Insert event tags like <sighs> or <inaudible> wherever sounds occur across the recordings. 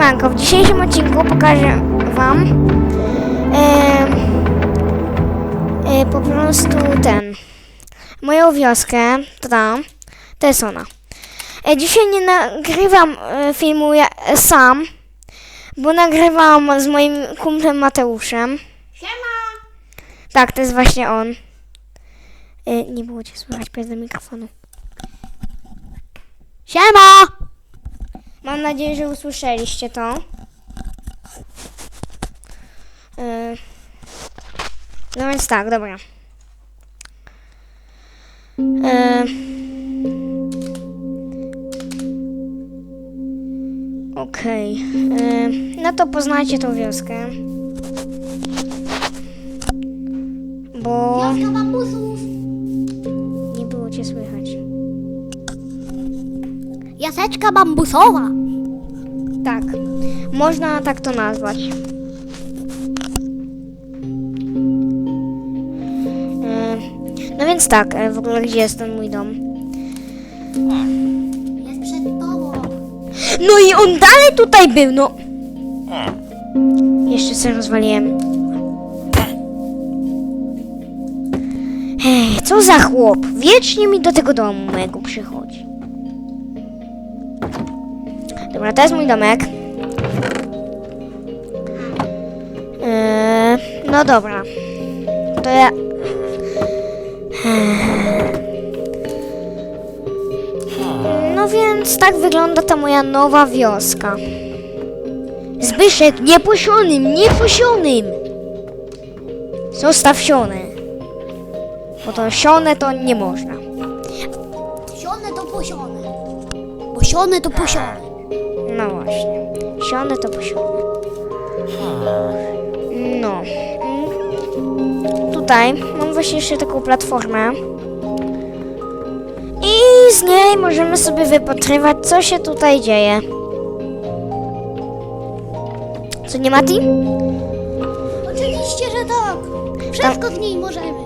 Siemanko, w dzisiejszym odcinku pokażę wam e, e, po prostu ten moją wioskę, to tam, to jest ona. E, dzisiaj nie nagrywam e, filmu ja, sam, bo nagrywam z moim kumplem Mateuszem. Siema! Tak, to jest właśnie on. E, nie było cię słychać, do mikrofonu. Siema! Mam nadzieję, że usłyszeliście to. Yy. No więc tak, dobra. Yy. Okej. Yy. No to poznajcie tą wioskę. Bo Wioska bambusów! nie było cię słychać. Jaseczka bambusowa! Tak, można tak to nazwać. E, No więc tak, e, w ogóle gdzie jest ten mój dom? Jest przed tobą! No i on dalej tutaj był, no! Jeszcze sobie rozwaliłem. Hej, co za chłop? Wiecznie mi do tego domu mojego przychodzi. Dobra, to jest mój domek. Eee, no dobra. To ja... No więc tak wygląda ta moja nowa wioska. Zbyszek, niepusionym, niepusionym! Zostaw sionę. Bo to sionę to nie można. Sione to posione! Bo sione to posione! No właśnie. Sione to posione. No. Tutaj mam właśnie jeszcze taką platformę. I z niej możemy sobie wypatrywać, co się tutaj dzieje. Co nie, Mati? Oczywiście, że tak! Wszystko z niej możemy!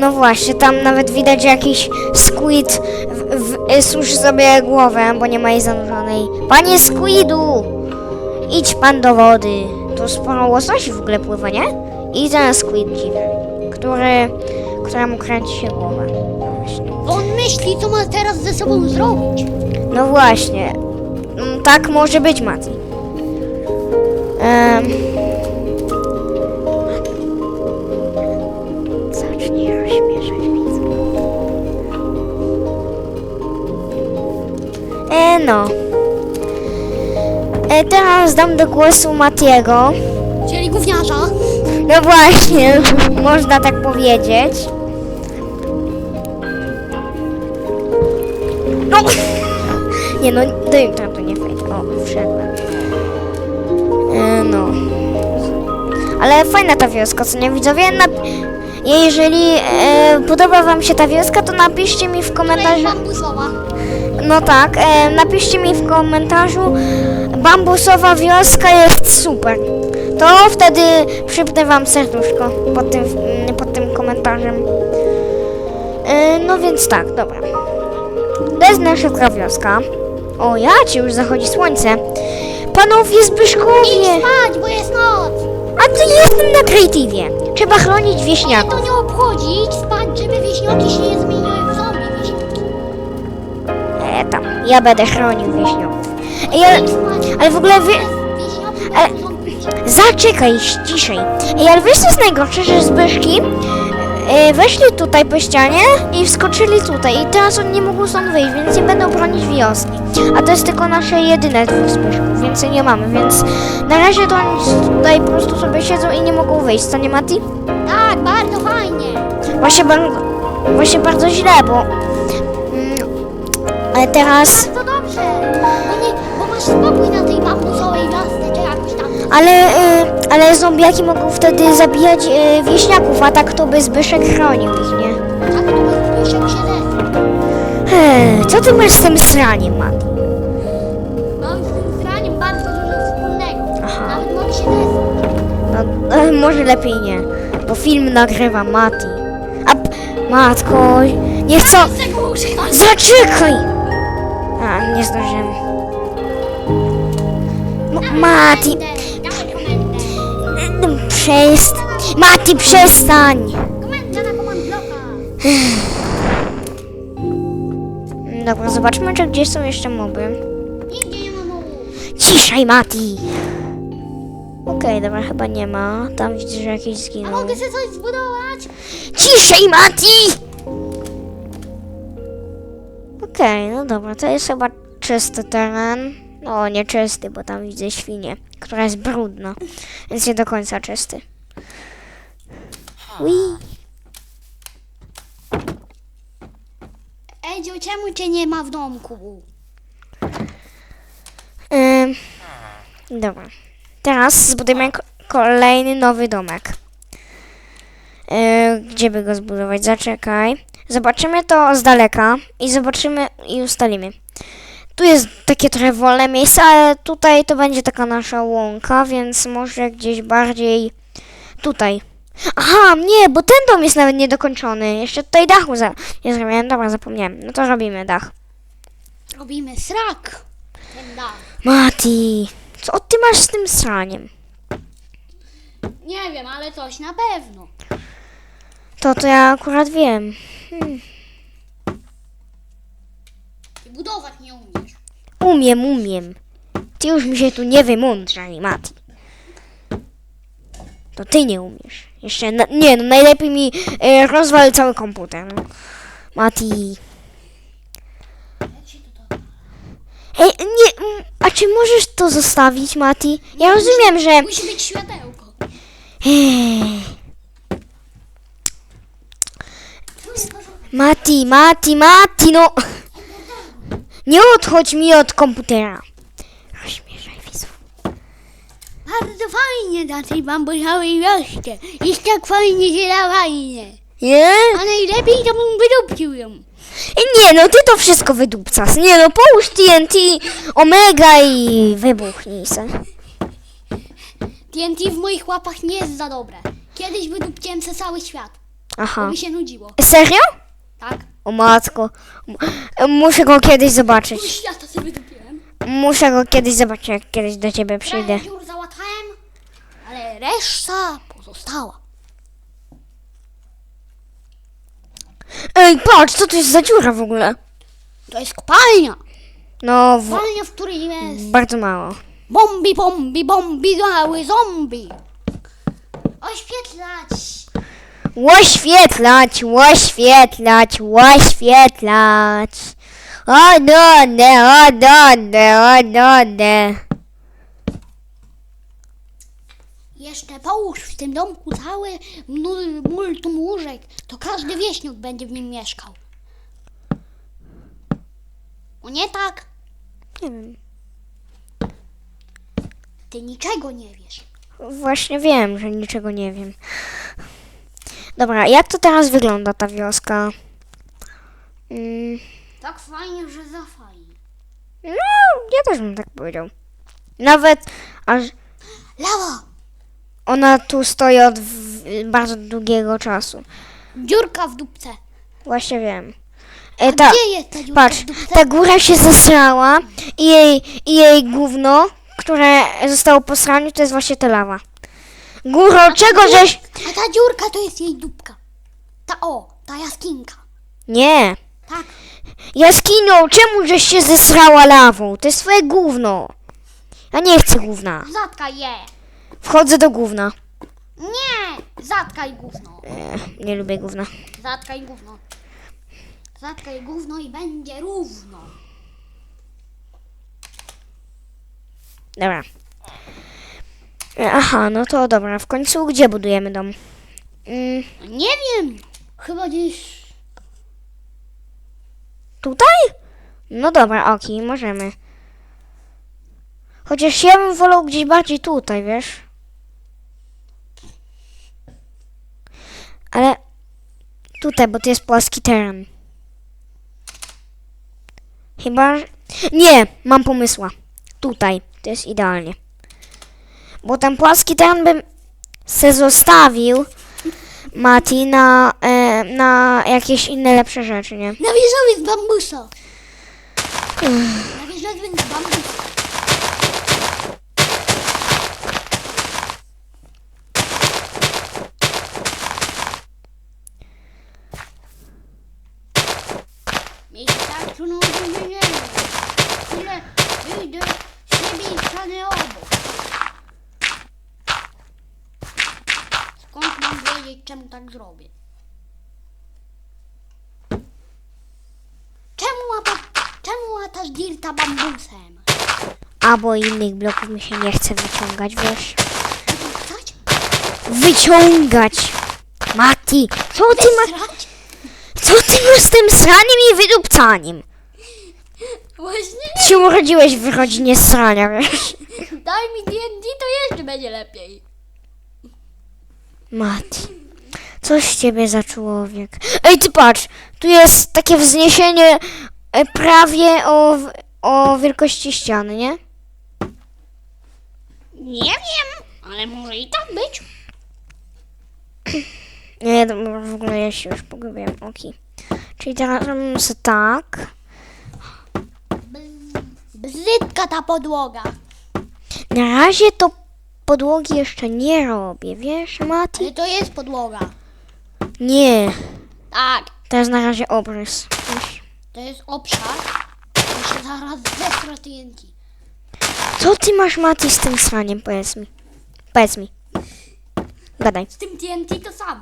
No właśnie, tam nawet widać jakiś squid w, w, suszy sobie głowę, bo nie ma jej zanurzonej. Panie squidu! Idź pan do wody. Tu sporo łososi w ogóle pływa, nie? I ten squid dziwny, który, któremu kręci się głowa. No właśnie. On myśli, co ma teraz ze sobą zrobić! No właśnie. Mm, Tak może być, Mati. Um. No. E, teraz dam do głosu Matiego. Czyli gówniarza! No właśnie, <laughs> można tak powiedzieć. No! <laughs> Nie no, do to nie fajnie. O, wszedłem. E, no. Ale fajna ta wioska, co nie widzowie? Nap- jeżeli e, podoba wam się ta wioska, to napiszcie mi w Która jest komentarzu. bambusowa! No tak, e, napiszcie mi w komentarzu bambusowa wioska jest super. To wtedy przypnę wam serduszko pod tym, mm, pod tym komentarzem. E, no więc tak, dobra. To jest nasza wioska. O, ja ci już zachodzi słońce. Panowie Idź Zbyszkowie! spać, bo jest noc! A to jestem na kreatywie. Trzeba chronić wieśniaków. to nie obchodzi! Idź spać, żeby wieśnioki się nie zmieniły! E, tam, ja będę chronił wieśniaków. Ej, ale, w ogóle. Wieśnioki Ale- Zaczekaj, ciszej. Ej, ale wiesz co jest najgorsze, że Zbyszki e, weszli tutaj po ścianie i wskoczyli tutaj i teraz oni nie mogą stąd wyjść, więc nie będą bronić wioski. A to jest tylko nasze jedyne dwóch Zbyszków, więcej nie mamy, więc na razie to oni tutaj po prostu sobie siedzą i nie mogą wyjść, co nie Mati? Tak, bardzo fajnie. Właśnie, właśnie bardzo źle, bo ale teraz... Bardzo dobrze. Bo, nie, bo masz spokój na tej wiosce, czy jakoś tam. Ale, y, ale zombiaki mogą wtedy zabijać y, wieśniaków, a tak to by Zbyszek chronił ich, nie? Tak to by Zbyszek się co ty masz z tym sraniem, Mati? Mam z tym zraniem bardzo dużo wspólnego. Aha. Nawet mogę się zesrać. No, e, może lepiej nie, bo film nagrywa Mati. A, p- matko, nie chcę... Zaczekaj! A, nie zdążyłem. No, Mati. Przest... Mati, przestań! Dobra, zobaczmy, czy gdzieś są jeszcze moby. Ciszej, Mati! Okej, dobra, chyba nie ma. Tam widzę, że jakiś A zginął. mogę sobie coś zbudować? Ciszej, Mati! Okej, no dobra, to jest chyba czysty teren. No, nie czysty, bo tam widzę świnię, która jest brudna, więc nie do końca czysty. Ui. Edzio, czemu cię nie ma w domku? Ym, dobra. Teraz zbudujemy ko- kolejny nowy domek. Yy, gdzie by go zbudować? Zaczekaj. Zobaczymy to z daleka i zobaczymy i ustalimy. Tu jest takie trochę wolne miejsce, ale tutaj to będzie taka nasza łąka, więc może gdzieś bardziej tutaj. Aha, nie, bo ten dom jest nawet niedokończony. Jeszcze tutaj dachu za- nie zrobiłem. Dobra, zapomniałem. No to robimy dach. Robimy srak. Ten dach. Mati, co ty masz z tym sraniem? Nie wiem, ale coś na pewno. To to ja akurat wiem. Ty budować nie umiesz. Umiem, umiem. Ty już mi się tu nie wymądrzaj, Mati. To ty nie umiesz. Jeszcze, na, nie no, najlepiej mi e, rozwal cały komputer. No. Mati. Ej, nie, mm, a czy możesz to zostawić, Mati? Ja rozumiem, że... Musi być światełko. Ej, Mati, Mati, Mati, no... Nie odchodź mi od komputera. Rozśmieszaj widzów. Bardzo fajnie na tej bambusowej wiosce. Jest tak fajnie, że na fajnie. Nie? A najlepiej to bym wydupcił ją. Nie, no ty to wszystko wydupcasz. Nie no, połóż TNT, Omega i wybuchnij se. TNT w moich łapach nie jest za dobre. Kiedyś wydupciłem se cały świat. Bo Aha. mi się nudziło. Serio? Tak? O matko. Muszę go kiedyś zobaczyć. świata sobie wydupiłem. Muszę go kiedyś zobaczyć, jak kiedyś do ciebie przyjdę. Trochę dziur załatałem, ale reszta pozostała. Ej, patrz, co to jest za dziura w ogóle? To jest kopalnia. No, w... Kopalnia, w której jest bardzo mało. bombi, bombi, bombi, mały zombie. Oświetlać. Oświetlać, oświetlać, oświetlać. O no, nie, o no, nie, o no, nie. Jeszcze połóż w tym domku cały mul- multum łóżek, to każdy wieśniak będzie w nim mieszkał. O nie tak? Nie wiem. Ty niczego nie wiesz. Właśnie wiem, że niczego nie wiem. Dobra, jak to teraz wygląda ta wioska? Mm, Tak fajnie, że za fajnie. no, ja też bym tak powiedział. Nawet aż Lawa! ona tu stoi od w, bardzo długiego czasu. Dziurka w dupce. Właśnie wiem. E, ta, gdzie jest ta dziurka patrz, w dupce? ta góra się zesrała i jej, i jej gówno, które zostało po sraniu, to jest właśnie ta lawa. Góro, czego żeś... A ta dziurka to jest jej dupka. Ta o, ta jaskinka. Nie. Tak. Jaskino, czemu żeś się zesrała lawą? To jest twoje gówno. Ja nie chcę gówna. Zatkaj je. Wchodzę do gówna. Nie! Zatkaj gówno. E, nie lubię gówna. Zatkaj gówno. Zatkaj gówno i będzie równo. Dobra. E, Aha, no to dobra. W końcu gdzie budujemy dom? Mm, Nie wiem. Chyba gdzieś... tutaj? No dobra, oki, możemy. Chociaż ja bym wolał gdzieś bardziej tutaj, wiesz? Ale tutaj, bo to jest płaski teren. Chyba, że... Nie, mam pomysła. Tutaj, to jest idealnie. Bo ten płaski teren bym se zostawił Mati na, e, na jakieś inne lepsze rzeczy, nie? Na wieżowie z bambusa. Na wieżowie z bambusa. powiedzieć, czemu tak zrobię. Czemu, łapa, łatasz dirta bambusem? A bo innych bloków mi się nie chce wyciągać, wiesz? Wyciągać! Mati, co ty masz? Co ty masz z tym sraniem i wydupcaniem? Właśnie Się urodziłeś w rodzinie srania, wiesz? Daj mi D&D, to jeszcze będzie lepiej. Mati, coś z ciebie za człowiek. Ej, ty patrz, tu jest takie wzniesienie e, prawie o, o wielkości ściany, nie? Nie wiem, ale może i tak być. Nie, dobra, w ogóle ja się już pogubiłem, okej. Czyli teraz robimy sobie tak. Brzydka ta podłoga. Na razie to podłogi jeszcze nie robię, wiesz, Mati? Ale to jest podłoga. Nie, Tak, to jest na razie obrys. To jest obszar. To się zaraz zesra TNT. Co ty masz, Mati, z tym sraniem, powiedz mi. Powiedz mi. Gadaj. Z tym TNT to samo.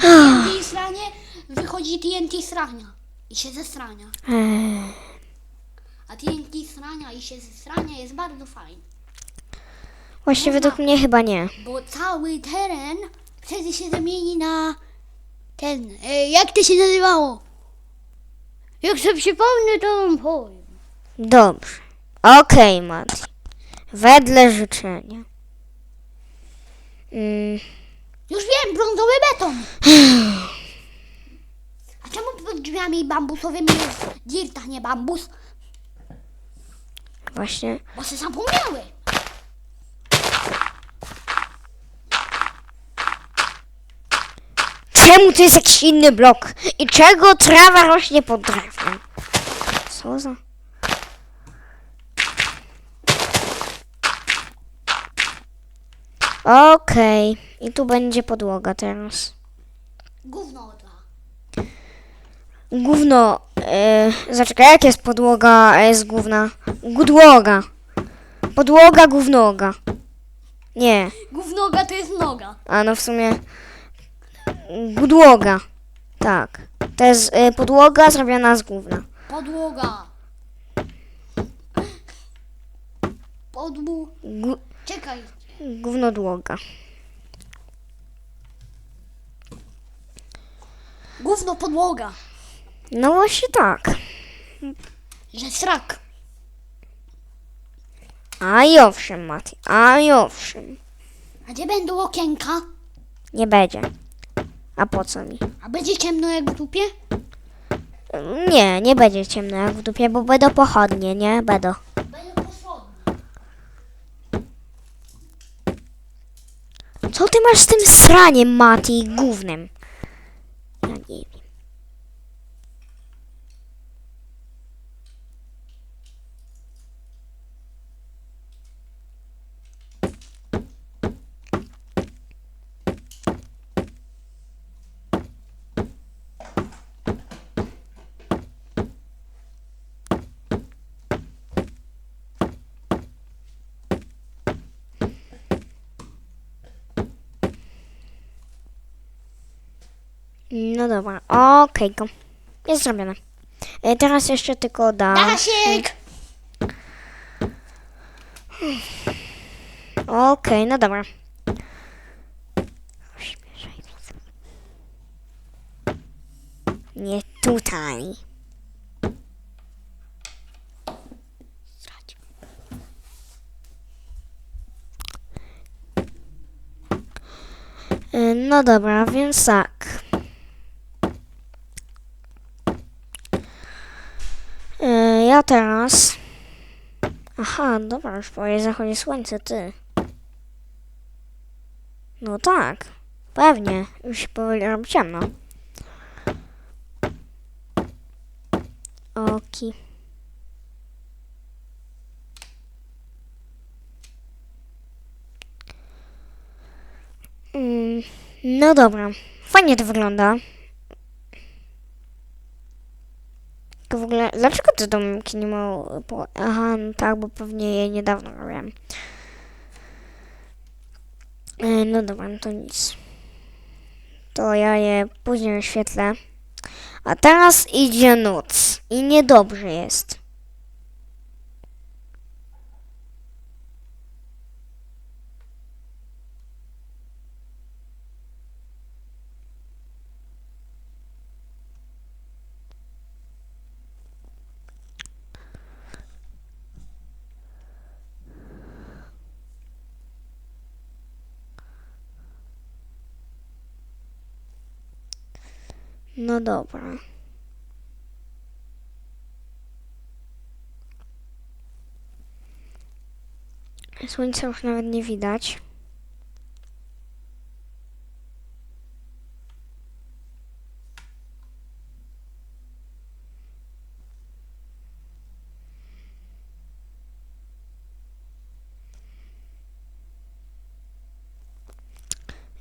TNT sranie, wychodzi TNT srania. I się zesrania. Eee, A TNT srania i się zesrania jest bardzo fajne. właśnie według mnie chyba nie. Bo cały teren wtedy się zamieni na ten. E, jak to się nazywało? Jak sobie przypomnę, to wam powiem. Dobrze. Okej, Mati. Wedle życzenia. Mm, Już wiem, brązowy beton. <sighs> A czemu pod drzwiami bambusowymi jest dirt, a nie bambus? właśnie. Bo się zapomniały. Czemu to jest jakiś inny blok? I czego trawa rośnie pod drewnem? Co za... Okej. I tu będzie podłoga teraz. Gówno odla. Gówno. E, zaczekaj, jak jest podłoga e, z gówna? Gudłoga. Podłoga gównoga. Nie. Gównoga to jest noga. A no w sumie. Gudłoga. Tak. To jest e, podłoga zrobiona z gówna. Podłoga. Podłu... Gu, Czekaj. gównodłoga. Gówno podłoga. No właśnie tak. Że srak. A i owszem, Mati. A i owszem. A gdzie będą okienka? Nie będzie. A po co mi? A będzie ciemno jak w dupie? Nie, nie będzie ciemno jak w dupie, bo będą pochodnie, nie? Będą. Posłodne. Co ty masz z tym sraniem, Mati, i gównem? Ja nie wiem. No dobra, okej, go. Jest zrobione. E, teraz jeszcze tylko da. Dasiek! Okej, no dobra. Nie tutaj. E, No dobra, więc tak. E, Ja teraz. Aha, dobra, już powoli zachodzi słońce, ty. No tak, pewnie. Już powoli robi ciemno. Oki. Mm, no dobra, fajnie to wygląda. Tylko w ogóle, dlaczego te domki nie ma... Aha, no tak, bo pewnie je niedawno robiłem. E, no dobra, no to nic. To ja je później oświetlę. A teraz idzie noc i niedobrze jest. No dobra. Słońca już nawet nie widać.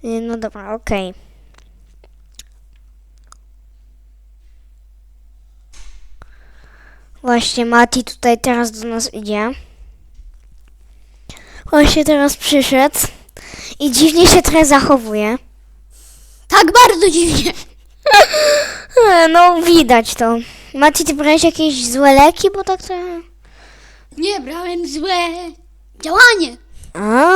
Y, No dobra, okej. Właśnie Mati tutaj teraz do nas idzie. Właśnie teraz przyszedł i dziwnie się trochę zachowuje. Tak bardzo dziwnie. <laughs> E, No widać to. Mati, ty brałeś jakieś złe leki, bo tak trochę... Nie brałem złe działanie. A,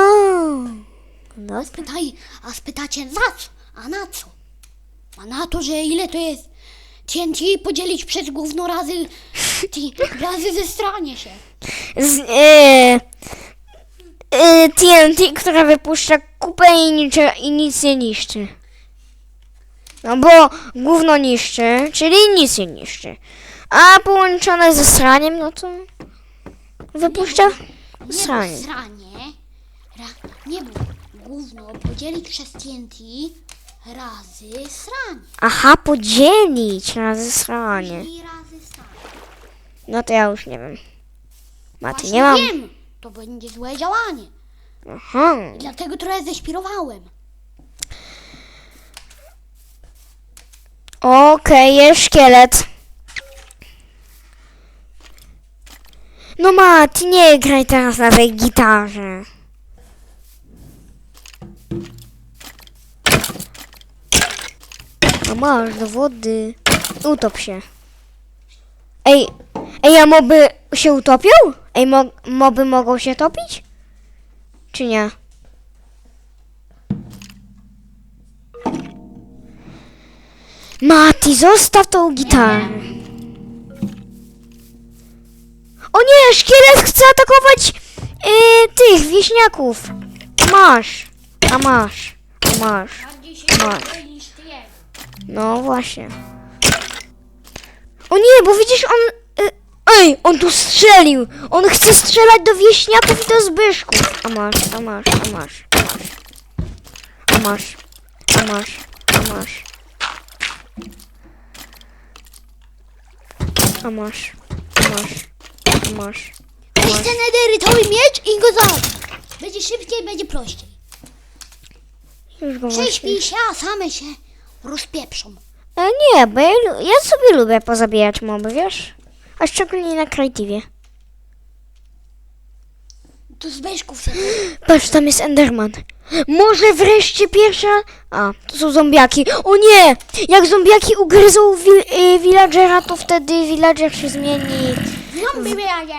no, Spytaj, a spytacie za co? A na co? A na to, że ile to jest TNT podzielić przez gówno razy, ti, razy zestranie się. z, e, e, TNT, która wypuszcza kupę i, nicze, i nic nie niszczy. No bo gówno niszczy, czyli nic nie niszczy. A połączone ze sraniem, no to wypuszcza Nie sranie. było sranie, ra, nie było gówno podzielić przez TNT razy sranie. Aha, podzielić razy sranie. I. No to ja już nie wiem. Mati, Właśnie nie mam. wiem, to będzie złe działanie. Aha. I dlatego trochę ześpirowałem. Okej, jest szkielet. No Mati, nie graj teraz na tej gitarze. A masz do wody. Utop się. Ej, ej, a moby się utopią? Ej, mo moby mogą się topić? Czy nie? Mati, zostaw tą gitarę. O nie, szkielet chce atakować yy, tych wieśniaków. Masz, a masz, a masz. Się Masz. No właśnie. O nie, bo widzisz, on... y, Ej, on tu strzelił! On chce strzelać do wieśniaków i do zbyszków. A masz, a masz, a masz, a masz. A masz, a masz, a masz. A masz, a masz, a masz. Ten edyrytowy miecz i go załatw. Będzie szybciej, będzie prościej. Już go. Prześpij się, a same się rozpieprzą. E, nie, bo ja, ja sobie lubię pozabijać moby, wiesz? A szczególnie na kreatywie. To z beczków sobie. Patrz, tam jest Enderman. Może wreszcie pierwsza... A, to są zombiaki. O nie! Jak zombiaki ugryzą wi- y, villagera, to wtedy villager się zmieni. Zombie wyjadzie.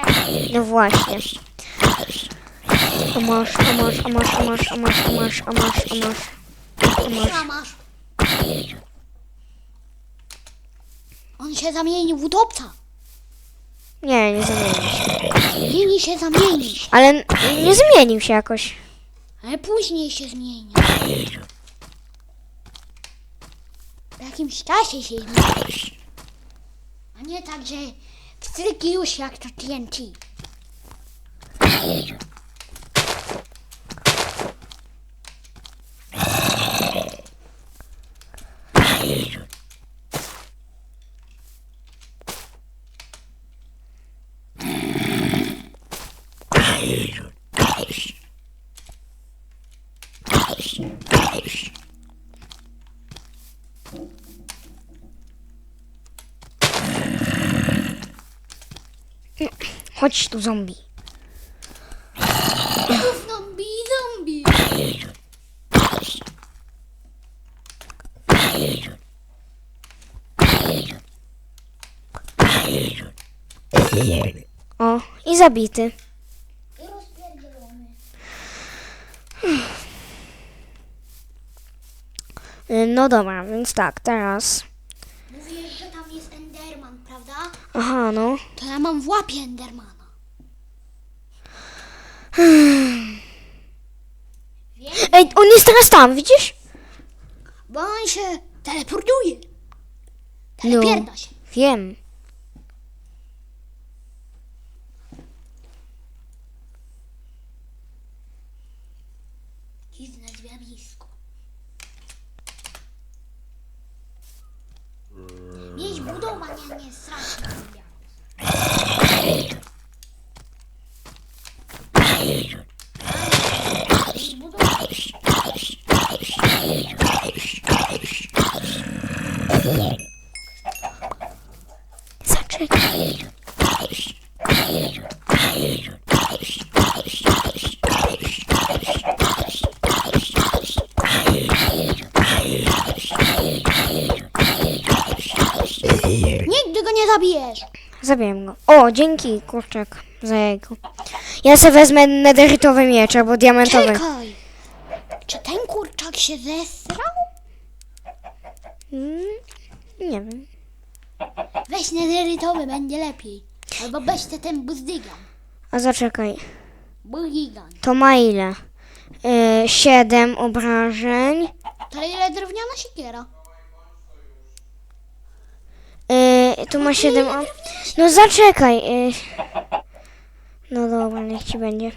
No właśnie. A masz, a masz, a masz, a masz, a masz, a masz, a masz, a masz. A masz. On się zamienił w utopca. Nie, nie zmienił się. Powinni się zamienić. Ale n- nie zmienił się jakoś. Ale później się zmieni. W jakimś czasie się zmieni. A nie tak, że wstryki już jak to TNT. Chodź tu, zombie. Zombie, zombie. Oh, isabite. zabity. I rozpierdzielony. No dobra, więc tak, teraz... Mówiłeś, że Aha, no. To ja mam w łapie Endermana. Wiem, <sighs> Ej, on jest teraz tam, widzisz? bo on się teleportuje. Telepierda się. Wiem. O, dzięki, kurczak, za jajko. Ja sobie wezmę nederytowy miecz albo diamentowy. Czekaj. Czy ten kurczak się zesrał? Mm, nie wiem. Weź nederytowy, będzie lepiej. Albo weź te ten buzdygan. A zaczekaj. Buzdygan. To ma ile? Y, siedem obrażeń. To ile drewniana siekiera? Y, tu ma siedem. O... No zaczekaj. Y... No dobra, niech ci będzie. Y,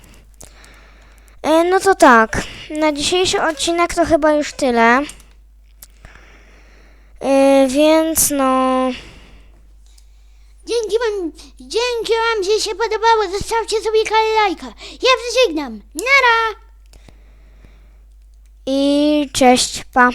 no to tak. Na dzisiejszy odcinek to chyba już tyle. Y, więc no. Dzięki wam, dzięki wam, że się podobało. Zostawcie sobie lajka. Ja przeżegnam. Nara! I cześć, pa.